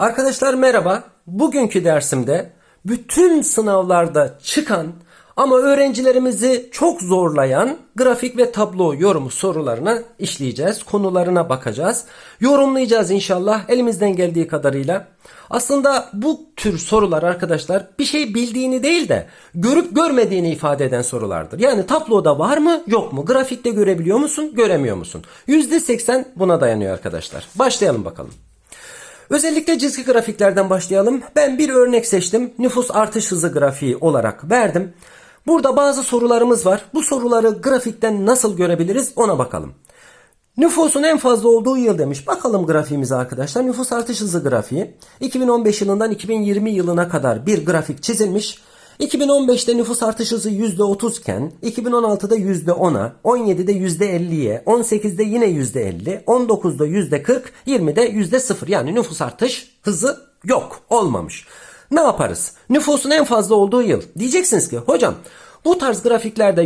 Arkadaşlar merhaba. Bugünkü dersimde bütün sınavlarda çıkan ama öğrencilerimizi çok zorlayan grafik ve tablo yorumu sorularını işleyeceğiz. Konularına bakacağız. Yorumlayacağız inşallah elimizden geldiği kadarıyla. Aslında bu tür sorular arkadaşlar bir şey bildiğini değil de görüp görmediğini ifade eden sorulardır. Yani tabloda var mı yok mu? Grafikte görebiliyor musun göremiyor musun? %80 buna dayanıyor arkadaşlar. Başlayalım bakalım. Özellikle çizgi grafiklerden başlayalım. Ben bir örnek seçtim. Nüfus artış hızı grafiği olarak verdim. Burada bazı sorularımız var. Bu soruları grafikten nasıl görebiliriz ona bakalım. Nüfusun en fazla olduğu yıl demiş. Bakalım grafiğimize arkadaşlar. Nüfus artış hızı grafiği. 2015 yılından 2020 yılına kadar bir grafik çizilmiş. 2015'te nüfus artış hızı %30 iken 2016'da %10'a, 17'de %50'ye, 18'de yine %50, 19'da %40, 20'de %0 yani nüfus artış hızı yok, olmamış. Ne yaparız? Nüfusun en fazla olduğu yıl. Diyeceksiniz ki hocam bu tarz grafiklerde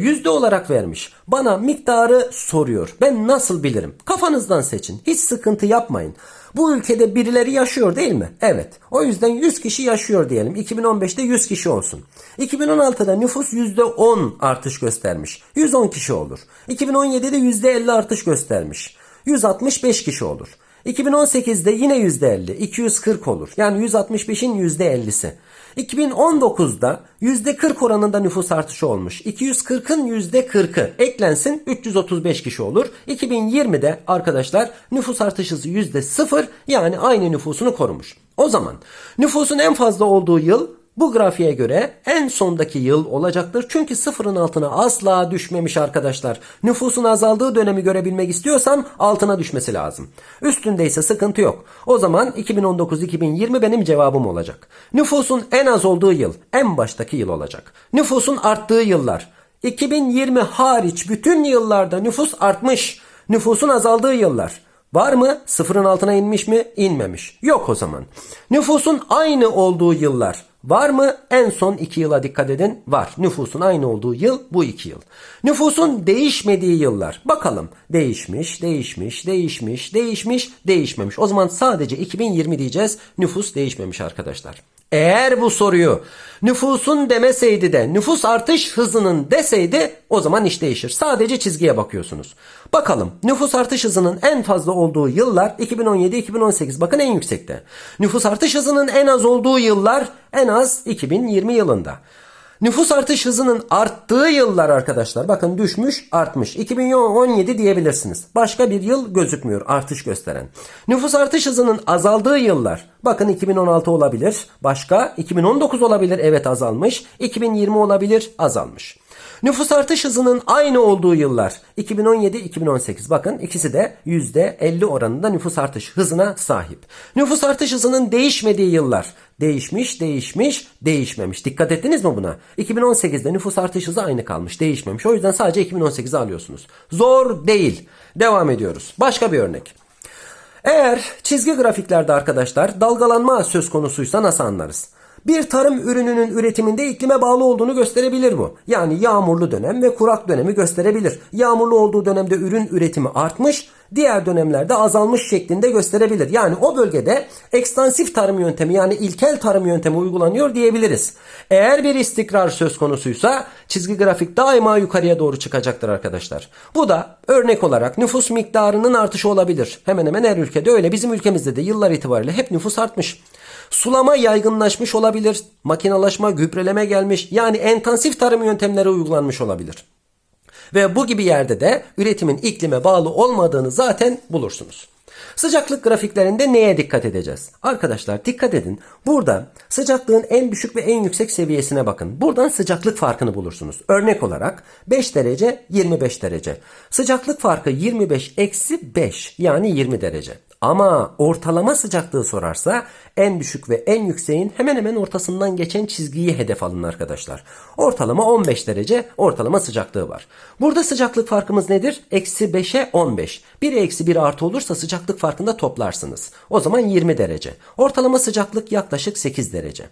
yüzde olarak vermiş. Bana miktarı soruyor. Ben nasıl bilirim? Kafanızdan seçin. Hiç sıkıntı yapmayın. Bu ülkede birileri yaşıyor değil mi? Evet. O yüzden 100 kişi yaşıyor diyelim. 2015'te 100 kişi olsun. 2016'da nüfus %10 artış göstermiş. 110 kişi olur. 2017'de %50 artış göstermiş. 165 kişi olur. 2018'de yine %50, 240 olur. Yani 165'in %50'si. 2019'da %40 oranında nüfus artışı olmuş. 240'ın %40'ı eklensin 335 kişi olur. 2020'de arkadaşlar nüfus artış hızı %0 yani aynı nüfusunu korumuş. O zaman nüfusun en fazla olduğu yıl bu grafiğe göre en sondaki yıl olacaktır. Çünkü sıfırın altına asla düşmemiş arkadaşlar. Nüfusun azaldığı dönemi görebilmek istiyorsan altına düşmesi lazım. Üstünde ise sıkıntı yok. O zaman 2019-2020 benim cevabım olacak. Nüfusun en az olduğu yıl en baştaki yıl olacak. Nüfusun arttığı yıllar. 2020 hariç bütün yıllarda nüfus artmış. Nüfusun azaldığı yıllar. Var mı? Sıfırın altına inmiş mi? İnmemiş. Yok o zaman. Nüfusun aynı olduğu yıllar. Var mı? En son iki yıla dikkat edin. Var. Nüfusun aynı olduğu yıl bu iki yıl. Nüfusun değişmediği yıllar. Bakalım. Değişmiş, değişmiş, değişmiş, değişmiş, değişmemiş. O zaman sadece 2020 diyeceğiz. Nüfus değişmemiş arkadaşlar. Eğer bu soruyu nüfusun demeseydi de nüfus artış hızının deseydi o zaman iş değişir. Sadece çizgiye bakıyorsunuz. Bakalım nüfus artış hızının en fazla olduğu yıllar 2017-2018 bakın en yüksekte. Nüfus artış hızının en az olduğu yıllar en az 2020 yılında. Nüfus artış hızının arttığı yıllar arkadaşlar bakın düşmüş artmış. 2017 diyebilirsiniz. Başka bir yıl gözükmüyor artış gösteren. Nüfus artış hızının azaldığı yıllar bakın 2016 olabilir. Başka 2019 olabilir evet azalmış. 2020 olabilir azalmış. Nüfus artış hızının aynı olduğu yıllar 2017-2018 bakın ikisi de %50 oranında nüfus artış hızına sahip. Nüfus artış hızının değişmediği yıllar değişmiş, değişmiş, değişmemiş. Dikkat ettiniz mi buna? 2018'de nüfus artış hızı aynı kalmış, değişmemiş. O yüzden sadece 2018'i alıyorsunuz. Zor değil. Devam ediyoruz. Başka bir örnek. Eğer çizgi grafiklerde arkadaşlar dalgalanma söz konusuysa nasıl anlarız? Bir tarım ürününün üretiminde iklime bağlı olduğunu gösterebilir bu. Yani yağmurlu dönem ve kurak dönemi gösterebilir. Yağmurlu olduğu dönemde ürün üretimi artmış, diğer dönemlerde azalmış şeklinde gösterebilir. Yani o bölgede ekstansif tarım yöntemi yani ilkel tarım yöntemi uygulanıyor diyebiliriz. Eğer bir istikrar söz konusuysa çizgi grafik daima yukarıya doğru çıkacaktır arkadaşlar. Bu da örnek olarak nüfus miktarının artışı olabilir. Hemen hemen her ülkede öyle. Bizim ülkemizde de yıllar itibariyle hep nüfus artmış. Sulama yaygınlaşmış olabilir. Makinalaşma, gübreleme gelmiş. Yani intensif tarım yöntemleri uygulanmış olabilir. Ve bu gibi yerde de üretimin iklime bağlı olmadığını zaten bulursunuz. Sıcaklık grafiklerinde neye dikkat edeceğiz? Arkadaşlar dikkat edin. Burada sıcaklığın en düşük ve en yüksek seviyesine bakın. Buradan sıcaklık farkını bulursunuz. Örnek olarak 5 derece 25 derece. Sıcaklık farkı 25 eksi 5 yani 20 derece. Ama ortalama sıcaklığı sorarsa en düşük ve en yükseğin hemen hemen ortasından geçen çizgiyi hedef alın arkadaşlar. Ortalama 15 derece ortalama sıcaklığı var. Burada sıcaklık farkımız nedir? Eksi 5'e 15. 1 eksi 1 artı olursa sıcaklık farkında toplarsınız. O zaman 20 derece. Ortalama sıcaklık yaklaşık 8 derece.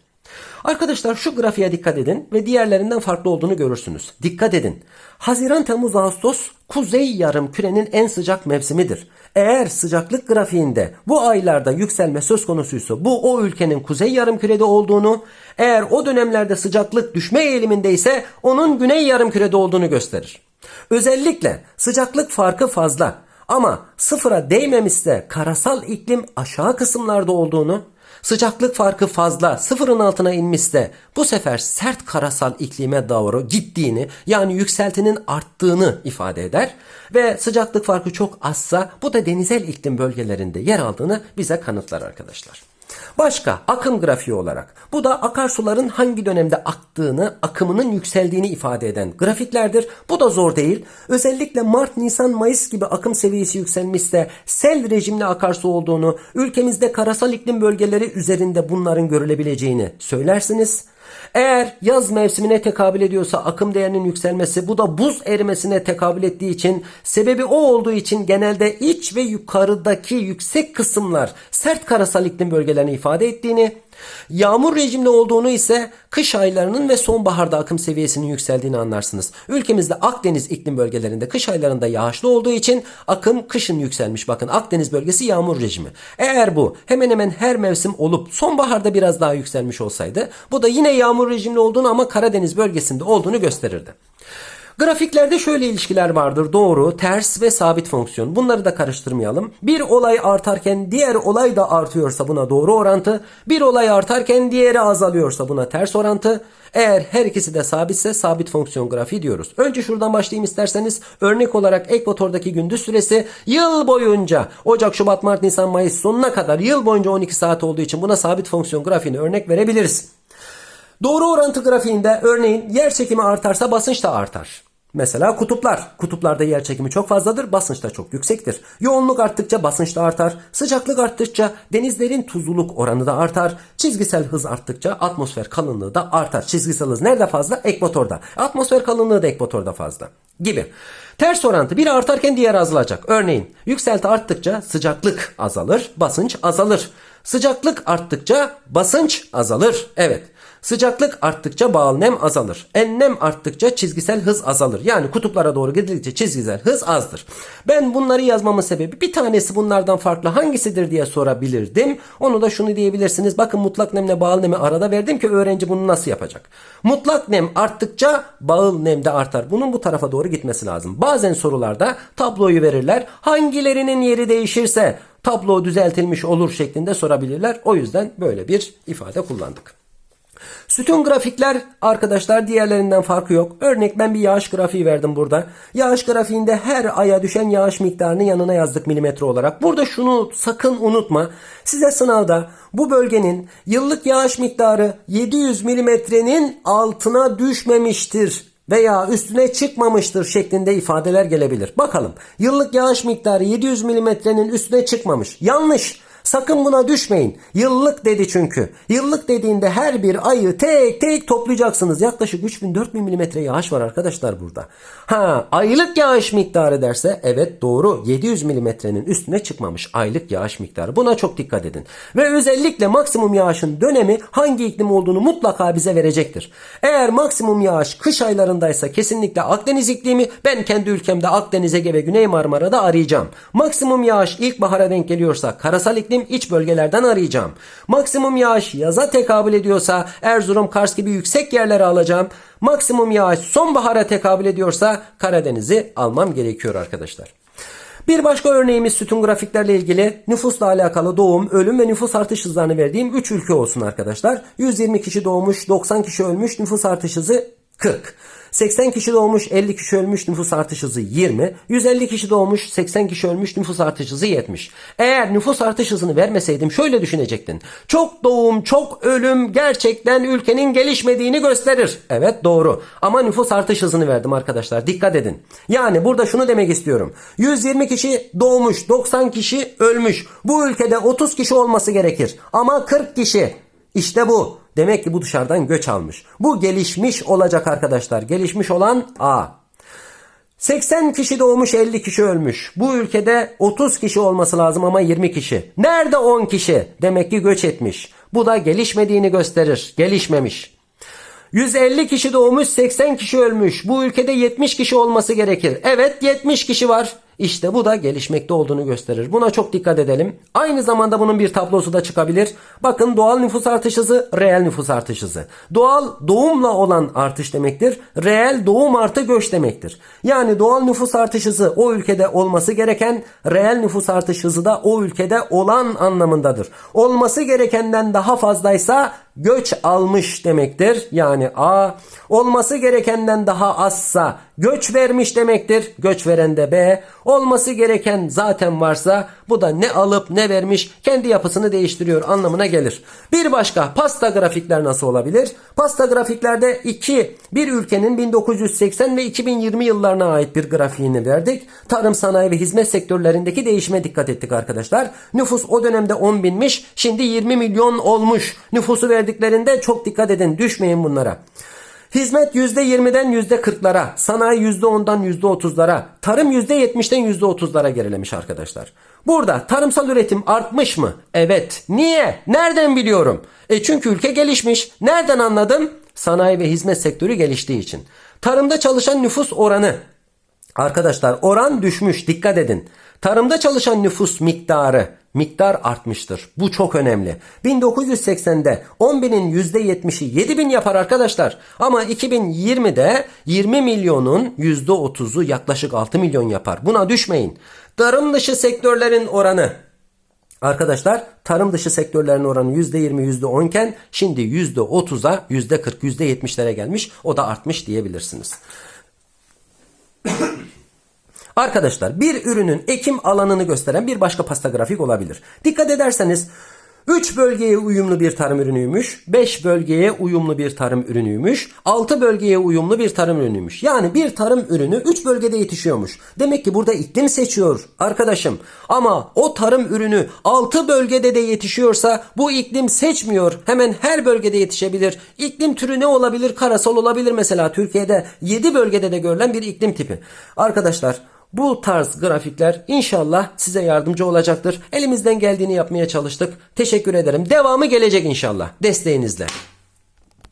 Arkadaşlar şu grafiğe dikkat edin ve diğerlerinden farklı olduğunu görürsünüz. Dikkat edin. Haziran, Temmuz, Ağustos kuzey yarım kürenin en sıcak mevsimidir. Eğer sıcaklık grafiğinde bu aylarda yükselme söz konusuysa bu o ülkenin kuzey yarım kürede olduğunu, eğer o dönemlerde sıcaklık düşme eğiliminde ise onun güney yarım kürede olduğunu gösterir. Özellikle sıcaklık farkı fazla ama sıfıra değmemişse karasal iklim aşağı kısımlarda olduğunu, sıcaklık farkı fazla sıfırın altına inmişse bu sefer sert karasal iklime doğru gittiğini yani yükseltinin arttığını ifade eder ve sıcaklık farkı çok azsa bu da denizel iklim bölgelerinde yer aldığını bize kanıtlar arkadaşlar. Başka akım grafiği olarak bu da akarsuların hangi dönemde aktığını, akımının yükseldiğini ifade eden grafiklerdir. Bu da zor değil. Özellikle Mart, Nisan, Mayıs gibi akım seviyesi yükselmişse sel rejimli akarsu olduğunu, ülkemizde karasal iklim bölgeleri üzerinde bunların görülebileceğini söylersiniz. Eğer yaz mevsimine tekabül ediyorsa akım değerinin yükselmesi bu da buz erimesine tekabül ettiği için sebebi o olduğu için genelde iç ve yukarıdaki yüksek kısımlar sert karasal iklim bölgelerini ifade ettiğini Yağmur rejimli olduğunu ise kış aylarının ve sonbaharda akım seviyesinin yükseldiğini anlarsınız. Ülkemizde Akdeniz iklim bölgelerinde kış aylarında yağışlı olduğu için akım kışın yükselmiş. Bakın Akdeniz bölgesi yağmur rejimi. Eğer bu hemen hemen her mevsim olup sonbaharda biraz daha yükselmiş olsaydı bu da yine yağmur rejimli olduğunu ama Karadeniz bölgesinde olduğunu gösterirdi. Grafiklerde şöyle ilişkiler vardır. Doğru, ters ve sabit fonksiyon. Bunları da karıştırmayalım. Bir olay artarken diğer olay da artıyorsa buna doğru orantı. Bir olay artarken diğeri azalıyorsa buna ters orantı. Eğer her ikisi de sabitse sabit fonksiyon grafiği diyoruz. Önce şuradan başlayayım isterseniz. Örnek olarak ekvatordaki gündüz süresi yıl boyunca Ocak, Şubat, Mart, Nisan, Mayıs sonuna kadar yıl boyunca 12 saat olduğu için buna sabit fonksiyon grafiğini örnek verebiliriz. Doğru orantı grafiğinde örneğin yer çekimi artarsa basınç da artar. Mesela kutuplar. Kutuplarda yer çekimi çok fazladır, basınç da çok yüksektir. Yoğunluk arttıkça basınç da artar. Sıcaklık arttıkça denizlerin tuzluluk oranı da artar. Çizgisel hız arttıkça atmosfer kalınlığı da artar. Çizgisel hız nerede fazla? Ekvatorda. Atmosfer kalınlığı da ekvatorda fazla. Gibi. Ters orantı biri artarken diğer azalacak. Örneğin yükselti arttıkça sıcaklık azalır, basınç azalır. Sıcaklık arttıkça basınç azalır. Evet. Sıcaklık arttıkça bağıl nem azalır. Enlem arttıkça çizgisel hız azalır. Yani kutuplara doğru gidildikçe çizgisel hız azdır. Ben bunları yazmamın sebebi bir tanesi bunlardan farklı hangisidir diye sorabilirdim. Onu da şunu diyebilirsiniz. Bakın mutlak nemle bağıl nemi arada verdim ki öğrenci bunu nasıl yapacak. Mutlak nem arttıkça bağıl nem de artar. Bunun bu tarafa doğru gitmesi lazım. Bazen sorularda tabloyu verirler. Hangilerinin yeri değişirse tablo düzeltilmiş olur şeklinde sorabilirler. O yüzden böyle bir ifade kullandık. Sütun grafikler arkadaşlar diğerlerinden farkı yok. Örnek ben bir yağış grafiği verdim burada. Yağış grafiğinde her aya düşen yağış miktarını yanına yazdık milimetre olarak. Burada şunu sakın unutma. Size sınavda bu bölgenin yıllık yağış miktarı 700 milimetrenin altına düşmemiştir veya üstüne çıkmamıştır şeklinde ifadeler gelebilir. Bakalım yıllık yağış miktarı 700 milimetrenin üstüne çıkmamış. Yanlış. Sakın buna düşmeyin. Yıllık dedi çünkü. Yıllık dediğinde her bir ayı tek tek toplayacaksınız. Yaklaşık 3000-4000 milimetre yağış var arkadaşlar burada. Ha aylık yağış miktarı derse evet doğru 700 milimetrenin üstüne çıkmamış aylık yağış miktarı. Buna çok dikkat edin. Ve özellikle maksimum yağışın dönemi hangi iklim olduğunu mutlaka bize verecektir. Eğer maksimum yağış kış aylarındaysa kesinlikle Akdeniz iklimi ben kendi ülkemde Akdeniz, Ege ve Güney Marmara'da arayacağım. Maksimum yağış ilkbahara denk geliyorsa karasal iklim iklim iç bölgelerden arayacağım. Maksimum yağış yaza tekabül ediyorsa Erzurum, Kars gibi yüksek yerlere alacağım. Maksimum yağış sonbahara tekabül ediyorsa Karadeniz'i almam gerekiyor arkadaşlar. Bir başka örneğimiz sütun grafiklerle ilgili nüfusla alakalı doğum, ölüm ve nüfus artış hızlarını verdiğim 3 ülke olsun arkadaşlar. 120 kişi doğmuş, 90 kişi ölmüş, nüfus artış hızı 40. 80 kişi doğmuş, 50 kişi ölmüş, nüfus artış hızı 20. 150 kişi doğmuş, 80 kişi ölmüş, nüfus artış hızı 70. Eğer nüfus artış hızını vermeseydim şöyle düşünecektin. Çok doğum, çok ölüm gerçekten ülkenin gelişmediğini gösterir. Evet doğru. Ama nüfus artış hızını verdim arkadaşlar. Dikkat edin. Yani burada şunu demek istiyorum. 120 kişi doğmuş, 90 kişi ölmüş. Bu ülkede 30 kişi olması gerekir. Ama 40 kişi. İşte bu. Demek ki bu dışarıdan göç almış. Bu gelişmiş olacak arkadaşlar. Gelişmiş olan A. 80 kişi doğmuş 50 kişi ölmüş. Bu ülkede 30 kişi olması lazım ama 20 kişi. Nerede 10 kişi? Demek ki göç etmiş. Bu da gelişmediğini gösterir. Gelişmemiş. 150 kişi doğmuş 80 kişi ölmüş. Bu ülkede 70 kişi olması gerekir. Evet 70 kişi var. İşte bu da gelişmekte olduğunu gösterir. Buna çok dikkat edelim. Aynı zamanda bunun bir tablosu da çıkabilir. Bakın doğal nüfus artış hızı, reel nüfus artış hızı. Doğal doğumla olan artış demektir. Reel doğum artı göç demektir. Yani doğal nüfus artış hızı o ülkede olması gereken, reel nüfus artış hızı da o ülkede olan anlamındadır. Olması gerekenden daha fazlaysa göç almış demektir. Yani A olması gerekenden daha azsa göç vermiş demektir. Göç veren de B. Olması gereken zaten varsa bu da ne alıp ne vermiş kendi yapısını değiştiriyor anlamına gelir. Bir başka pasta grafikler nasıl olabilir? Pasta grafiklerde iki bir ülkenin 1980 ve 2020 yıllarına ait bir grafiğini verdik. Tarım, sanayi ve hizmet sektörlerindeki değişime dikkat ettik arkadaşlar. Nüfus o dönemde 10 binmiş şimdi 20 milyon olmuş. Nüfusu verdiklerinde çok dikkat edin düşmeyin bunlara. Hizmet %20'den %40'lara, sanayi %10'dan %30'lara, tarım %70'den %30'lara gerilemiş arkadaşlar. Burada tarımsal üretim artmış mı? Evet. Niye? Nereden biliyorum? E çünkü ülke gelişmiş. Nereden anladım? Sanayi ve hizmet sektörü geliştiği için. Tarımda çalışan nüfus oranı Arkadaşlar oran düşmüş dikkat edin. Tarımda çalışan nüfus miktarı miktar artmıştır. Bu çok önemli. 1980'de 10 binin %70'i 7 bin yapar arkadaşlar. Ama 2020'de 20 milyonun %30'u yaklaşık 6 milyon yapar. Buna düşmeyin. Tarım dışı sektörlerin oranı Arkadaşlar tarım dışı sektörlerin oranı %20 %10 iken şimdi %30'a %40 %70'lere gelmiş. O da artmış diyebilirsiniz. Arkadaşlar bir ürünün ekim alanını gösteren bir başka pasta grafik olabilir. Dikkat ederseniz 3 bölgeye uyumlu bir tarım ürünüymüş, 5 bölgeye uyumlu bir tarım ürünüymüş, 6 bölgeye uyumlu bir tarım ürünüymüş. Yani bir tarım ürünü 3 bölgede yetişiyormuş. Demek ki burada iklim seçiyor arkadaşım. Ama o tarım ürünü 6 bölgede de yetişiyorsa bu iklim seçmiyor. Hemen her bölgede yetişebilir. İklim türü ne olabilir? Karasal olabilir mesela. Türkiye'de 7 bölgede de görülen bir iklim tipi. Arkadaşlar bu tarz grafikler inşallah size yardımcı olacaktır. Elimizden geldiğini yapmaya çalıştık. Teşekkür ederim. Devamı gelecek inşallah desteğinizle.